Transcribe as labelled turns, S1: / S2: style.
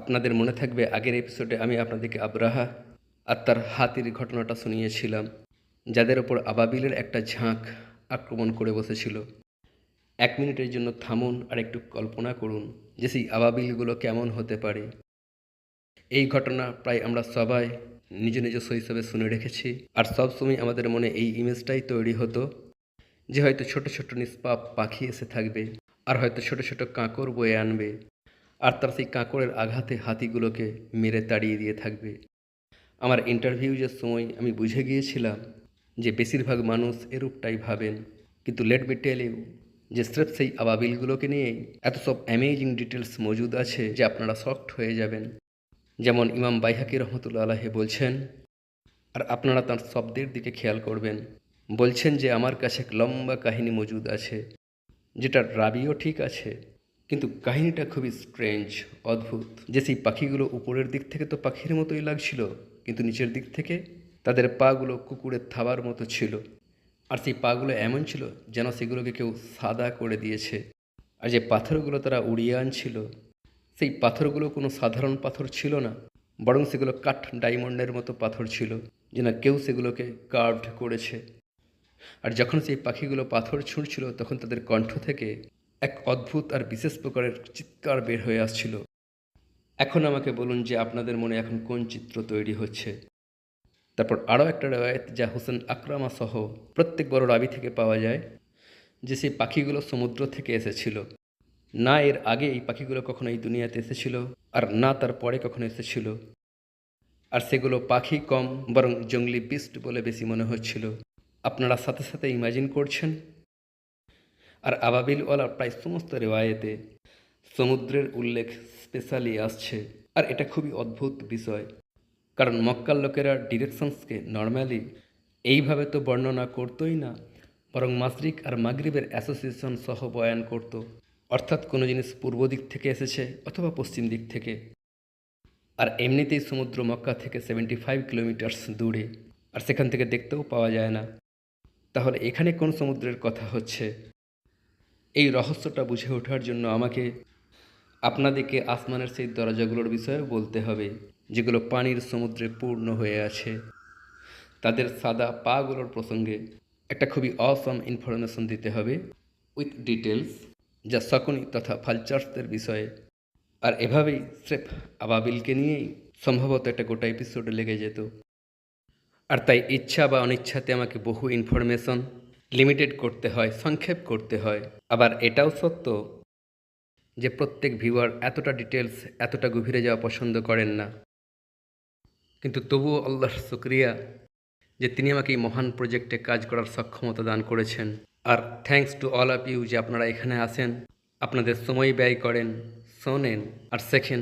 S1: আপনাদের মনে থাকবে, আগের এপিসোডে আমি আপনাদেরকে আব্রাহা আর তার হাতির ঘটনাটা শুনিয়েছিলাম, যাদের ওপর আবাবিলের একটা ঝাঁক আক্রমণ করে বসেছিল। এক মিনিটের জন্য থামুন আর একটু কল্পনা করুন যে সেই আবাবিলগুলো কেমন হতে পারে। এই ঘটনা প্রায় আমরা সবাই নিজ নিজ শৈশবে শুনে রেখেছি আর সবসময় আমাদের মনে এই ইমেজটাই তৈরি হতো যে হয়তো ছোট ছোট নিষ্পাপ পাখি এসে থাকবে আর হয়তো ছোট ছোট কাঁকর বয়ে আনবে। আর তার সেই কাঁকড়ের আঘাতে হাতিগুলোকে মেরে তাড়িয়ে দিয়ে থাকবে। আমার ইন্টারভিউজের সময় আমি বুঝে গিয়েছিলাম যে বেশিরভাগ মানুষ এরূপটাই ভাবেন। কিন্তু লেট মি টেল ইউ যে স্রেফ সেই আবাবিলগুলোকে নিয়েই এত সব অ্যামেজিং ডিটেলস মজুদ আছে যে আপনারা শকড হয়ে যাবেন। যেমন ইমাম বাইহাকি রহমতুল্লা আলাহে বলছেন, আর আপনারা তার শব্দের দিকে খেয়াল করবেন। বলছেন যে, আমার কাছে এক লম্বা কাহিনী মজুদ আছে, যেটার রাবিও ঠিক আছে কিন্তু কাহিনীটা খুবই স্ট্রেঞ্জ অদ্ভুত। যে সেই পাখিগুলো উপরের দিক থেকে তো পাখির মতোই লাগছিল, কিন্তু নিচের দিক থেকে তাদের পাগুলো কুকুরের থাবার মতো ছিল। আর সেই পাগুলো এমন ছিল যেন সেগুলোকে কেউ সাদা করে দিয়েছে। আর যে পাথরগুলো তারা উড়িয়ে আনছিল, সেই পাথরগুলো কোনো সাধারণ পাথর ছিল না, বরং সেগুলো কাঠ ডায়মন্ডের মতো পাথর ছিল যে না কেউ সেগুলোকে কার্ভড করেছে। আর যখন সেই পাখিগুলো পাথর ছুঁড়ছিল, তখন তাদের কণ্ঠ থেকে এক অদ্ভুত আর বিশেষ প্রকারের চিৎকার বের হয়ে আসছিল। এখন আমাকে বলুন যে আপনাদের মনে এখন কোন চিত্র তৈরি হচ্ছে। তারপর আরও একটা রেওয়ায়ত যা হোসেন আকরামা সহ প্রত্যেক বড় রাবি থেকে পাওয়া যায়, যে সেই পাখিগুলো সমুদ্র থেকে এসেছিল। না এর আগে এই পাখিগুলো কখনো এই দুনিয়াতে এসেছিল, আর না তার পরে কখনো এসেছিল। আর সেগুলো পাখি কম, বরং জঙ্গলি বিস্ট বলে বেশি মনে হচ্ছিল। আপনারা সাথে সাথে ইমাজিন করছেন? আর আবাবিলওয়ালা প্রায় সমস্ত রেওয়ায়েতে সমুদ্রের উল্লেখ স্পেশালি আসছে। আর এটা খুবই অদ্ভুত বিষয়। কারণ মক্কার লোকেরা ডিরেকশনসকে নর্মালি এইভাবে তো বর্ণনা করতোই না, বরং মাসরিক আর মাগরিবের অ্যাসোসিয়েশন সহ বয়ান করত। অর্থাৎ কোনো জিনিস পূর্ব দিক থেকে এসেছে অথবা পশ্চিম দিক থেকে। আর এমনিতেই সমুদ্র মক্কা থেকে সেভেন্টি ফাইভ কিলোমিটার্স দূরে। আর সেখান থেকে দেখতেও পাওয়া যায় না। তাহলে এখানে কোন সমুদ্রের কথা হচ্ছে? এই রহস্যটা বুঝে ওঠার জন্য আমাকে আপনাদেরকে আসমানের সেই দরজাগুলোর বিষয়ে বলতে হবে, যেগুলো পানির সমুদ্রে পূর্ণ হয়ে আছে। তাদের সাদা পাগুলোর প্রসঙ্গে একটা খুবই অসম ইনফরমেশন দিতে হবে উইথ ডিটেলস যা শকুনি তথা ফালচার্সদের বিষয়ে। আর এভাবেই স্রেফ আবাবিলকে নিয়েই সম্ভবত একটা গোটা এপিসোডে লেগে যেত। আর তাই ইচ্ছা বা অনিচ্ছাতে আমাকে বহু ইনফরমেশন লিমিটেড করতে হয়, সংক্ষেপ করতে হয়। আবার এটাও সত্য যে প্রত্যেক ভিউয়ার এতটা ডিটেলস এতটা গভীরে যাওয়া পছন্দ করেন না। কিন্তু তবুও আল্লাহর শুক্রিয়া যে তিনি আমাকে এই মহান প্রজেক্টে কাজ করার সক্ষমতা দান করেছেন। আর thanks to all of you যে আপনারা এখানে আসেন আপনাদের সময় ব্যয় করেন, শোনেন আর শেখেন।